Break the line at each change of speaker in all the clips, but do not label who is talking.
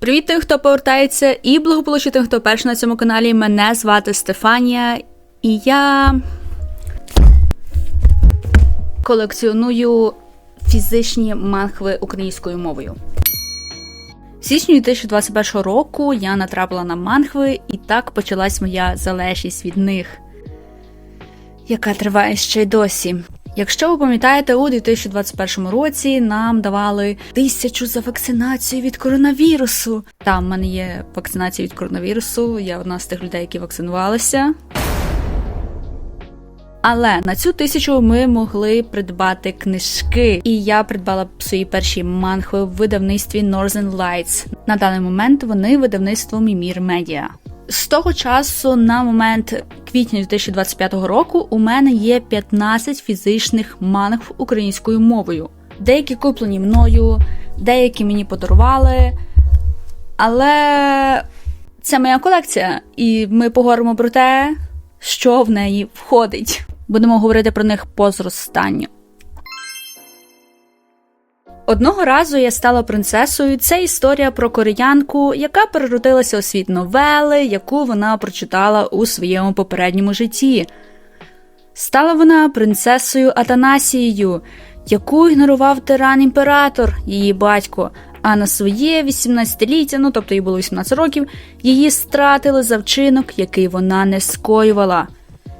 Привіт тим, хто повертається, і благополуччя тим, хто перший на цьому каналі. Мене звати Стефанія, і я колекціоную фізичні манхви українською мовою. В січні 2021 року я натрапила на манхви, і так почалась моя залежність від них, яка триває ще й досі. Якщо ви пам'ятаєте, у 2021 році нам давали тисячу за вакцинацію від коронавірусу. Там в мене є вакцинація від коронавірусу. Я одна з тих людей, які вакцинувалися. Але на цю тисячу ми могли придбати книжки, і я придбала свої перші манхви в видавництві Northern Lights. На даний момент вони видавництво Мімір Медіа. З того часу, на момент квітня 2025 року, у мене є 15 фізичних мангв українською мовою. Деякі куплені мною, деякі мені подарували. Але це моя колекція, і ми поговоримо про те, що в неї входить. Будемо говорити про них по зростанню. Одного разу я стала принцесою. Це історія про кореянку, яка переродилася у світ новели, яку вона прочитала у своєму попередньому житті. Стала вона принцесою Атанасією, яку ігнорував тиран імператор, її батько. А на своє 18-ліття, ну тобто їй було 18 років, її стратили за вчинок, який вона не скоювала.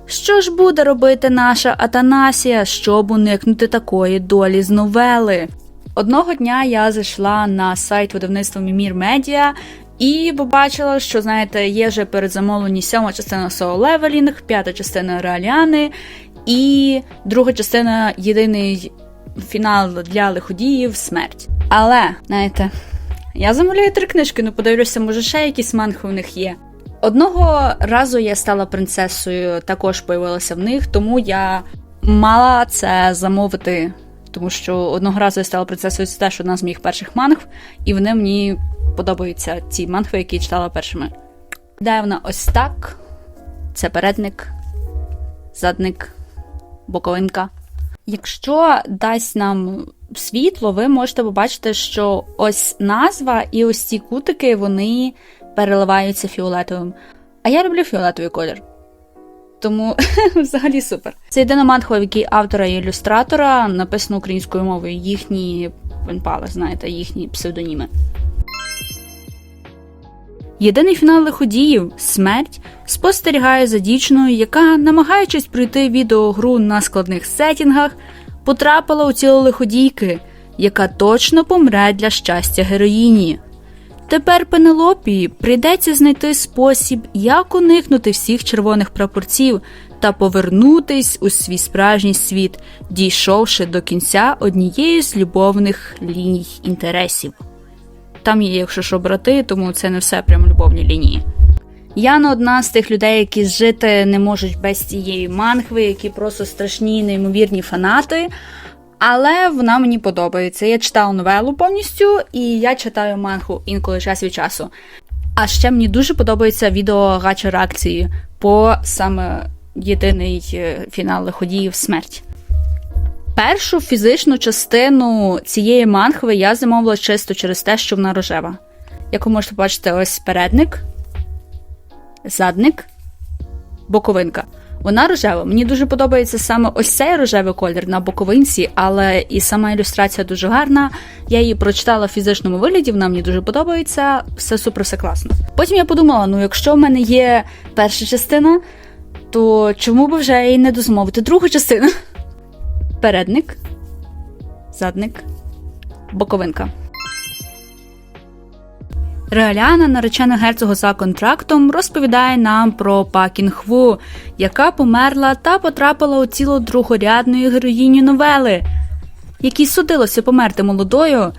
Що ж буде робити наша Атанасія, щоб уникнути такої долі з новели? Одного дня я зайшла на сайт видавництва Мімір Медіа і побачила, що знаєте, є вже передзамовлені сьома частина Soul Leveling, п'ята частина Реаліани і друга частина єдиний фінал для лиходіїв смерть. Але, знаєте, я замовляю три книжки, ну подивлюся, може ще якісь манхи у них є. Одного разу я стала принцесою, також появилася в них, тому я мала це замовити тому що одного разу я стала принцесою, це теж одна з моїх перших мангв, і вони мені подобаються ці мангви, які я читала першими. Де вона ось так: це передник, задник, боковинка. Якщо дасть нам світло, ви можете побачити, що ось назва і ось ці кутики вони переливаються фіолетовим. А я люблю фіолетовий колір. Тому взагалі супер. Це єдина якій автора і ілюстратора написано українською мовою. Їхні пенпали, знаєте, їхні псевдоніми. Єдиний фінал лиходіїв смерть спостерігає за дівчиною, яка, намагаючись пройти відеогру на складних сетінгах, потрапила у тіло лиходійки, яка точно помре для щастя героїні. Тепер Пенелопії прийдеться знайти спосіб, як уникнути всіх червоних прапорців та повернутись у свій справжній світ, дійшовши до кінця однієї з любовних ліній інтересів. Там є, якщо що, брати, тому це не все прямо любовні лінії. Яна одна з тих людей, які жити не можуть без цієї мангви, які просто страшні, неймовірні фанати. Але вона мені подобається. Я читала новелу повністю, і я читаю мангу інколи час від часу. А ще мені дуже подобається відео гача реакції по саме єдиний е, фінал лиходіїв смерть. Першу фізичну частину цієї мангви я замовила чисто через те, що вона рожева. Як ви можете побачити, ось передник, задник, боковинка. Вона рожева. Мені дуже подобається саме ось цей рожевий колір на боковинці, але і сама ілюстрація дуже гарна. Я її прочитала в фізичному вигляді, вона мені дуже подобається, все супер, все класно. Потім я подумала: ну якщо в мене є перша частина, то чому б вже і не дозамовити другу частину? Передник, задник, боковинка. Реаляна, наречена герцога за контрактом, розповідає нам про Пакінхву, яка померла та потрапила у тіло другорядної героїні новели, якій судилося померти молодою,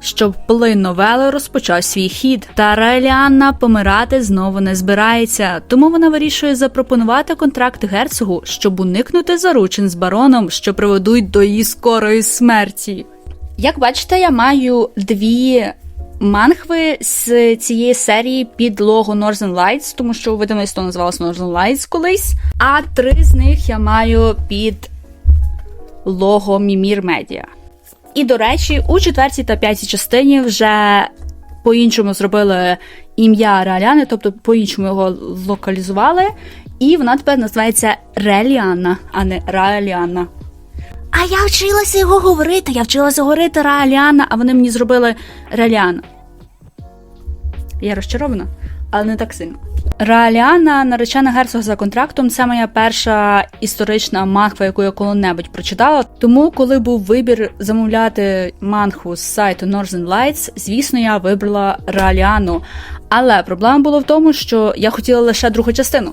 щоб плин новели розпочав свій хід. Та Реаліанна помирати знову не збирається, тому вона вирішує запропонувати контракт герцогу, щоб уникнути заручин з бароном, що приведуть до її скорої смерті. Як бачите, я маю дві мангви з цієї серії під лого Northern Lights, тому що видавництво називалося Northern Lights колись. А три з них я маю під лого Мімір Медіа. І, до речі, у четвертій та п'ятій частині вже по-іншому зробили ім'я Реаліани, тобто по-іншому його локалізували, і вона тепер називається Реліана, а не Рааліана. А я вчилася його говорити. Я вчилася говорити Рааліана, а вони мені зробили Реліана. Я розчарована, але не так сильно. Рааліана, наречена герцог за контрактом, це моя перша історична манхва, яку я коли-небудь прочитала. Тому, коли був вибір замовляти манхву з сайту Northern Lights, звісно, я вибрала Рааліану. Але проблема була в тому, що я хотіла лише другу частину.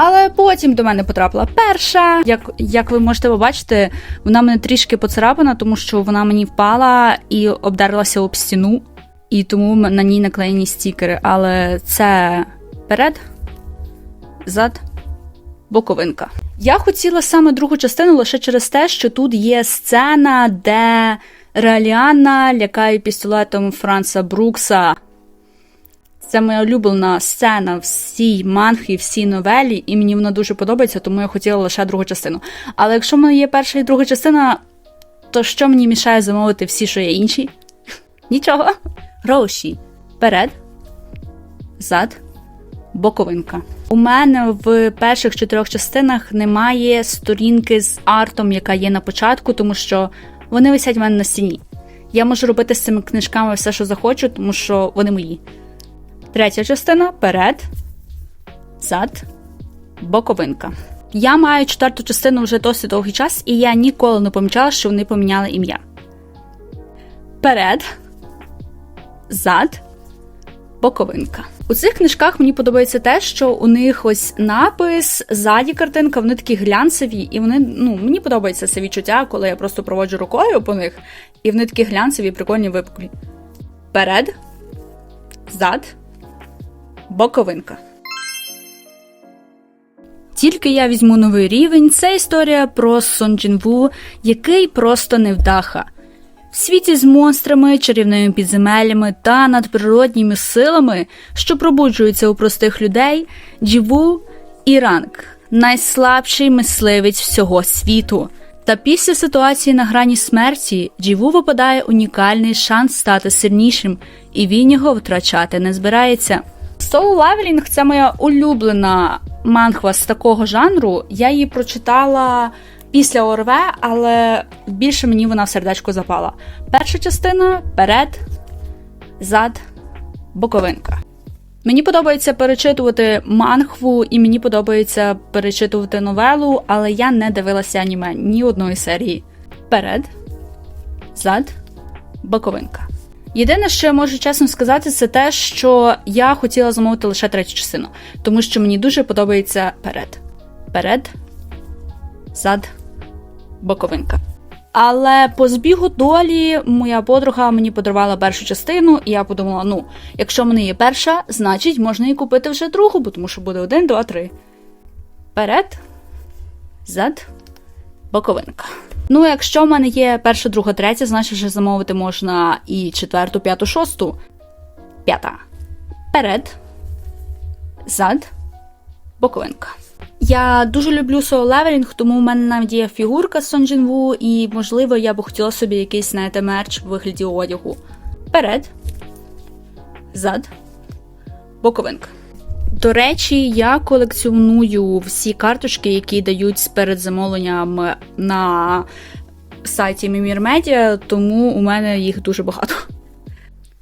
Але потім до мене потрапила перша. Як як ви можете побачити, вона мене трішки поцарапана, тому що вона мені впала і обдарилася об стіну, і тому на ній наклеєні стікери. Але це перед, зад, боковинка. Я хотіла саме другу частину лише через те, що тут є сцена, де Реаліана лякає пістолетом Франца Брукса. Це моя улюблена сцена всій манхі, всій новелі, і мені вона дуже подобається, тому я хотіла лише другу частину. Але якщо в мене є перша і друга частина, то що мені мішає замовити всі, що є інші? Нічого. Гроші. Перед, зад, боковинка. У мене в перших чотирьох частинах немає сторінки з артом, яка є на початку, тому що вони висять в мене на стіні. Я можу робити з цими книжками все, що захочу, тому що вони мої. Третя частина перед, зад, боковинка. Я маю четверту частину вже досить довгий час, і я ніколи не помічала, що вони поміняли ім'я. Перед, зад, боковинка. У цих книжках мені подобається те, що у них ось напис, ззаді картинка, вони такі глянцеві, і вони, ну, мені подобається це відчуття, коли я просто проводжу рукою по них, і вони такі глянцеві, прикольні випуклі. Перед, зад, боковинка. Тільки я візьму новий рівень. Це історія про Сон Джінву, який просто невдаха. В світі з монстрами, чарівними підземеллями та надприродніми силами, що пробуджуються у простих людей, Джіву і Ранг найслабший мисливець всього світу. Та після ситуації на грані смерті Джіву випадає унікальний шанс стати сильнішим, і він його втрачати не збирається. Soul Leveling – це моя улюблена манхва з такого жанру. Я її прочитала після ОРВ, але більше мені вона в сердечко запала. Перша частина перед, зад, боковинка. Мені подобається перечитувати манхву, і мені подобається перечитувати новелу, але я не дивилася аніме ні одної серії. Перед, зад, боковинка. Єдине, що я можу чесно сказати, це те, що я хотіла замовити лише третю частину, тому що мені дуже подобається перед. Перед, зад, боковинка. Але по збігу долі моя подруга мені подарувала першу частину, і я подумала: ну, якщо в мене є перша, значить можна і купити вже другу, бо тому що буде один, два, три. Перед, зад, боковинка. Ну, якщо в мене є перша, друга, третя, значить вже замовити можна і четверту, п'яту, шосту. П'ята. Перед, зад, боковинка. Я дуже люблю Leveling, тому в мене навіть є фігурка з Сон і, можливо, я б хотіла собі якийсь, знаєте, мерч в вигляді одягу. Перед, зад, боковинка. До речі, я колекціоную всі карточки, які дають з передзамовленням на сайті Mimir Media, тому у мене їх дуже багато.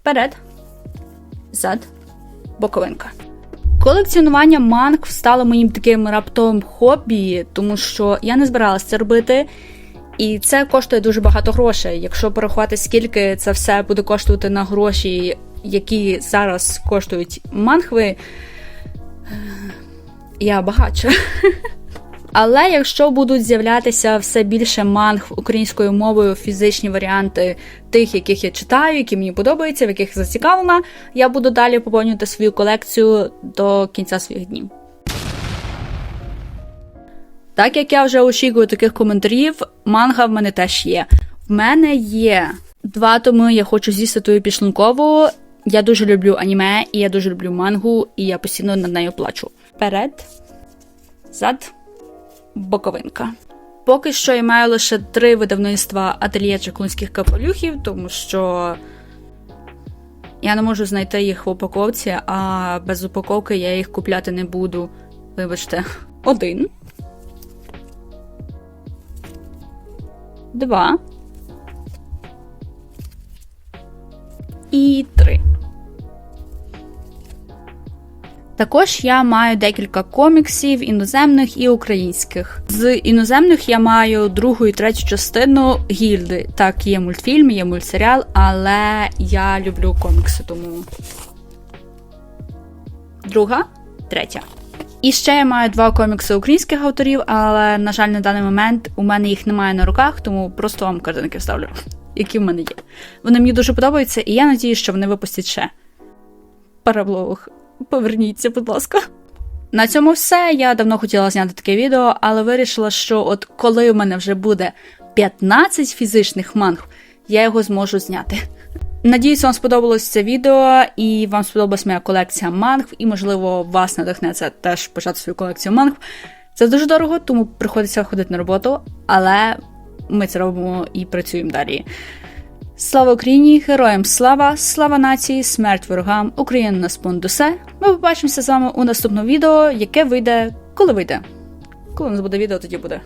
Перед, зад, боковинка. Колекціонування манг стало моїм таким раптовим хобі, тому що я не збиралася це робити. І це коштує дуже багато грошей. Якщо порахувати, скільки це все буде коштувати на гроші, які зараз коштують манхви, я багатша. Але якщо будуть з'являтися все більше манг українською мовою, фізичні варіанти тих, яких я читаю, які мені подобаються, в яких зацікавлена, я буду далі поповнювати свою колекцію до кінця своїх днів. Так як я вже очікую таких коментарів, манга в мене теж є. В мене є два томи, я хочу з'їсти твою пішлункову. Я дуже люблю аніме, і я дуже люблю мангу, і я постійно над нею плачу. Перед, зад, боковинка. Поки що я маю лише три видавництва ательє чаклунських капелюхів, тому що Я не можу знайти їх в упаковці, а без упаковки я їх купляти не буду. Вибачте, один. Два. І три. Також я маю декілька коміксів іноземних і українських. З іноземних я маю другу і третю частину гільди. Так, є мультфільм, є мультсеріал, але я люблю комікси, тому. Друга, третя. І ще я маю два комікси українських авторів, але, на жаль, на даний момент у мене їх немає на руках, тому просто вам картинки вставлю, які в мене є. Вони мені дуже подобаються, і я надію, що вони випустять ще. Параблог, поверніться, будь ласка. На цьому все. Я давно хотіла зняти таке відео, але вирішила, що от коли у мене вже буде 15 фізичних манг, я його зможу зняти. Надіюсь, вам сподобалось це відео, і вам сподобалась моя колекція манг, і, можливо, вас надихне це теж почати свою колекцію манг. Це дуже дорого, тому приходиться ходити на роботу, але ми це робимо і працюємо далі. Слава Україні! Героям слава! Слава нації! Смерть ворогам! Україна на спондусе! Ми побачимося з вами у наступному відео, яке вийде, коли вийде. Коли у нас буде відео, тоді буде.